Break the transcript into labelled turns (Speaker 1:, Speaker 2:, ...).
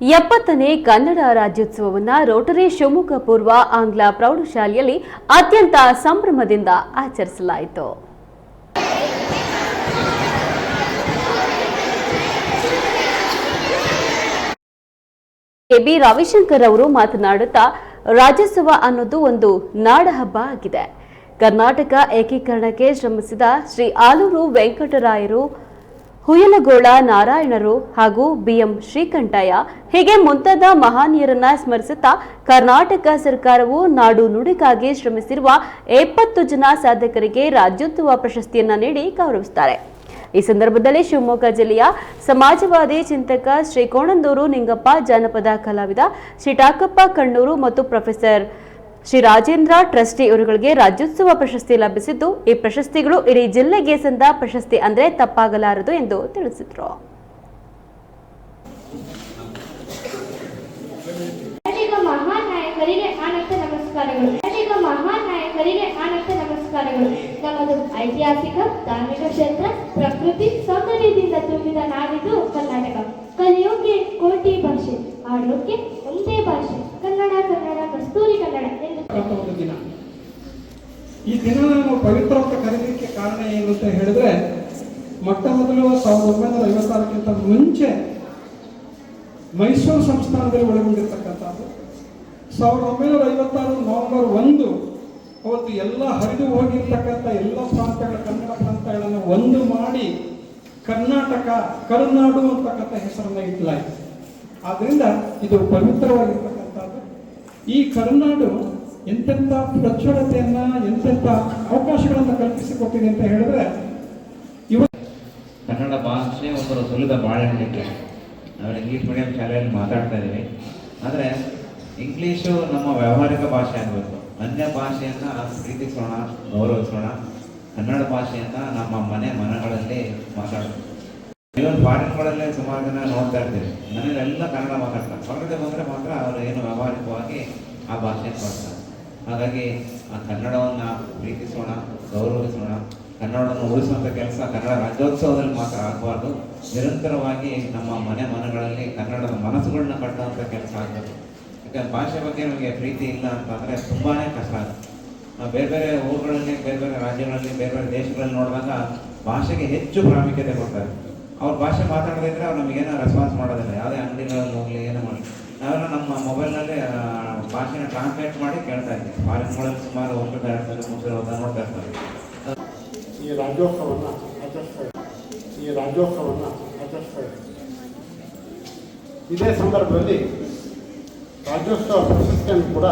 Speaker 1: ಎಪ್ಪತ್ತನೇ ಕನ್ನಡ ರಾಜ್ಯೋತ್ಸವವನ್ನು ರೋಟರಿ ಶಿವಮೊಗ್ಗ ಪೂರ್ವ ಆಂಗ್ಲ ಪ್ರೌಢಶಾಲೆಯಲ್ಲಿ ಅತ್ಯಂತ ಸಂಭ್ರಮದಿಂದ ಆಚರಿಸಲಾಯಿತು. ಬಿ ರವಿಶಂಕರ್ ಅವರು ಮಾತನಾಡುತ್ತಾ, ರಾಜ್ಯೋತ್ಸವ ಅನ್ನೋದು ಒಂದು ನಾಡಹಬ್ಬ ಆಗಿದೆ. ಕರ್ನಾಟಕ ಏಕೀಕರಣಕ್ಕೆ ಶ್ರಮಿಸಿದ ಶ್ರೀ ಆಲೂರು ವೆಂಕಟರಾಯರು ಹುಯಲಗೋಳ ನಾರಾಯಣರು ಹಾಗೂ ಬಿಎಂ ಶ್ರೀಕಂಠಯ್ಯ ಹೀಗೆ ಮುಂತಾದ ಮಹಾನೀಯರನ್ನ ಸ್ಮರಿಸುತ್ತಾ ಕರ್ನಾಟಕ ಸರ್ಕಾರವು ನಾಡು ನುಡಿಗಾಗಿ ಶ್ರಮಿಸಿರುವ ಎಪ್ಪತ್ತು ಜನ ಸಾಧಕರಿಗೆ ರಾಜ್ಯೋತ್ಸವ ಪ್ರಶಸ್ತಿಯನ್ನ ನೀಡಿ ಗೌರವಿಸುತ್ತಾರೆ. ಈ ಸಂದರ್ಭದಲ್ಲಿ ಶಿವಮೊಗ್ಗ ಜಿಲ್ಲೆಯ ಸಮಾಜವಾದಿ ಚಿಂತಕ ಶ್ರೀ ಕೋಣಂದೂರು ನಿಂಗಪ್ಪ ಜಾನಪದ ಕಲಾವಿದ ಶ್ರೀ ಟಾಕಪ್ಪ ಕಣ್ಣೂರು ಮತ್ತು ಪ್ರೊಫೆಸರ್ ಶ್ರೀ ರಾಜೇಂದ್ರ ಟ್ರಸ್ಟಿ ಇವರುಗಳಿಗೆ ರಾಜ್ಯೋತ್ಸವ ಪ್ರಶಸ್ತಿ ಲಭಿಸಿದ್ದು, ಈ ಪ್ರಶಸ್ತಿಗಳು ಇಡೀ ಜಿಲ್ಲೆಗೆ ಸಂದ ಪ್ರಶಸ್ತಿ ಅಂದರೆ ತಪ್ಪಾಗಲಾರದು ಎಂದು ತಿಳಿಸಿದರು.
Speaker 2: ನಮ್ಮದು ಐತಿಹಾಸಿಕ, ಧಾರ್ಮಿಕ ಕ್ಷೇತ್ರ, ಪ್ರಕೃತಿ ಸೌಂದರ್ಯದಿಂದ ತುಂಬಿದ ನಾಡಿದು ಕರ್ನಾಟಕ. ಕೋಟಿ ಭಾಷೆ. ಆಡೋಕೆ ಒಂದೇ ಭಾಷೆ. ಕನ್ನಡ ಕನ್ನಡ, ಕಸ್ತೂರಿ ಕನ್ನಡ ಎಂದು
Speaker 3: ದಿನ. ಈ ದಿನ ನಾವು ಪವಿತ್ರ ಅಂತ ಕರೀಲಿಕ್ಕೆ ಕಾರಣ ಏನು ಅಂತ ಹೇಳಿದ್ರೆ, ಮೊಟ್ಟ ಮೊದಲು ಸಾವಿರದ ಒಂಬೈನೂರ ಐವತ್ತಾರಕ್ಕಿಂತ ಮುಂಚೆ ಮೈಸೂರು ಸಂಸ್ಥಾನದಲ್ಲಿ ಒಳಗೊಂಡಿರ್ತಕ್ಕಂಥದ್ದು. ಸಾವಿರದ ಒಂಬೈನೂರ ಐವತ್ತಾರು ನವೆಂಬರ್ ಒಂದು, ಅವತ್ತು ಎಲ್ಲ ಹರಿದು ಹೋಗಿರ್ತಕ್ಕಂಥ ಎಲ್ಲ ಪ್ರಾಂತ್ಯಗಳ ಕನ್ನಡ ಪ್ರಾಂತ್ಯಗಳನ್ನು ಒಂದು ಮಾಡಿ ಕರ್ನಾಟಕ, ಕರುನಾಡು ಅಂತಕ್ಕಂಥ ಹೆಸರನ್ನ ಇಡಲಾಯಿತು. ಆದ್ರಿಂದ ಇದು ಪವಿತ್ರವಾಗಿರ್ತಕ್ಕಂಥದ್ದು. ಈ ಕರುನಾಡು ಎಂತೆಂಥ ಪ್ರಚುರತೆಯನ್ನ ಎಂತೆಂಥ ಅವಕಾಶಗಳನ್ನು ಕಲ್ಪಿಸಿಕೊಟ್ಟಿದೆ ಅಂತ ಹೇಳಿದ್ರೆ, ಇವ
Speaker 4: ಕನ್ನಡ ಭಾಷೆ ಒಬ್ಬರು ಸುಲಿದ ಬಾಳೆಹಣ್ಣಿಗೆ. ನಾವು ಇಂಗ್ಲೀಷ್ ಮೀಡಿಯಂ ಶಾಲೆಯಲ್ಲಿ ಮಾತಾಡ್ತಾ ಇದ್ದೀವಿ ಆದರೆ ಇಂಗ್ಲೀಷು ನಮ್ಮ ವ್ಯಾವಹಾರಿಕ ಭಾಷೆ ಆಗಬೇಕು. ಅನ್ಯ ಭಾಷೆಯನ್ನು ಪ್ರೀತಿಸೋಣ, ಗೌರವಿಸೋಣ. ಕನ್ನಡ ಭಾಷೆಯನ್ನು ನಮ್ಮ ಮನೆ ಮನಗಳಲ್ಲಿ ಇವನ್ ಫಾರಿನ್ಗಳಲ್ಲೇ ಸುಮಾರು ಜನ ನೋಡ್ತಾ ಮನೆಯಲ್ಲೆಲ್ಲ ಕನ್ನಡ ಮಾತಾಡ್ತಾರೆ. ಹೊರಗಡೆ ಬಂದರೆ ಮಾತ್ರ ಅವರು ಏನು ವ್ಯಾವಹಾರಿಕವಾಗಿ ಆ ಭಾಷೆ ಮಾಡ್ತಾರೆ ಹಾಗಾಗಿ ಆ ಕನ್ನಡವನ್ನು ಪ್ರೀತಿಸೋಣ, ಗೌರವಿಸೋಣ, ಕನ್ನಡವನ್ನು ಉಳಿಸುವಂಥ ಕೆಲಸ ಕನ್ನಡ ರಾಜ್ಯೋತ್ಸವದಲ್ಲಿ ಮಾತ್ರ ಆಗಬಾರ್ದು. ನಿರಂತರವಾಗಿ ನಮ್ಮ ಮನೆ ಮನಗಳಲ್ಲಿ ಕನ್ನಡದ ಮನಸ್ಸುಗಳನ್ನ ಕಟ್ಟುವಂಥ ಕೆಲಸ ಆಗಬೇಕು. ಯಾಕಂದ್ರೆ ಭಾಷೆ ಬಗ್ಗೆ ನಮಗೆ ಪ್ರೀತಿ ಇಲ್ಲ ಅಂತಂದರೆ ತುಂಬಾ ಕಷ್ಟ ಆಗುತ್ತೆ. ನಾವು ಬೇರೆ ಬೇರೆ ಊರುಗಳಲ್ಲಿ, ಬೇರೆ ಬೇರೆ ರಾಜ್ಯಗಳಲ್ಲಿ, ಬೇರೆ ಬೇರೆ ದೇಶಗಳಲ್ಲಿ ನೋಡಿದಾಗ ಭಾಷೆಗೆ ಹೆಚ್ಚು ಪ್ರಾಮುಖ್ಯತೆ ಕೊಡ್ತಾರೆ. ಅವ್ರ ಭಾಷೆ ಮಾತಾಡೋದಿದ್ರೆ ಅವ್ರು ನಮಗೇನೋ ರೆಸ್ಪಾನ್ಸ್ ಮಾಡೋದಿಲ್ಲ. ಯಾವುದೇ ಅಂಗಡಿಗಳಲ್ಲಿ ಹೋಗಲಿ, ಏನೋ ಮಾಡಲಿ. ನಾವೆಲ್ಲ ನಮ್ಮ ಮೊಬೈಲ್ನಲ್ಲಿ ಭಾಷೆನ ಟ್ರಾನ್ಸ್ಲೇಟ್ ಮಾಡಿ ಕೇಳ್ತಾ ಇದ್ದೀವಿ ಫಾರಿನ್ಗಳಲ್ಲಿ ಸುಮಾರು ಒಂದು ಎರಡು ಸಲ ಮೂರು ಹೋದಾಗ ನೋಡ್ತಾ ಇರ್ತಾರೆ.
Speaker 5: ಈ ರಾಜ್ಯೋತ್ಸವವನ್ನು ಆಚರಿಸ್ತಾ ಈ ರಾಜ್ಯೋತ್ಸವವನ್ನು ಆಚರಿಸ್ತಾ ಇದೇ ಸಂದರ್ಭದಲ್ಲಿ ರಾಜ್ಯೋತ್ಸವ ಪ್ರಶಸ್ತಿಯನ್ನು ಕೂಡ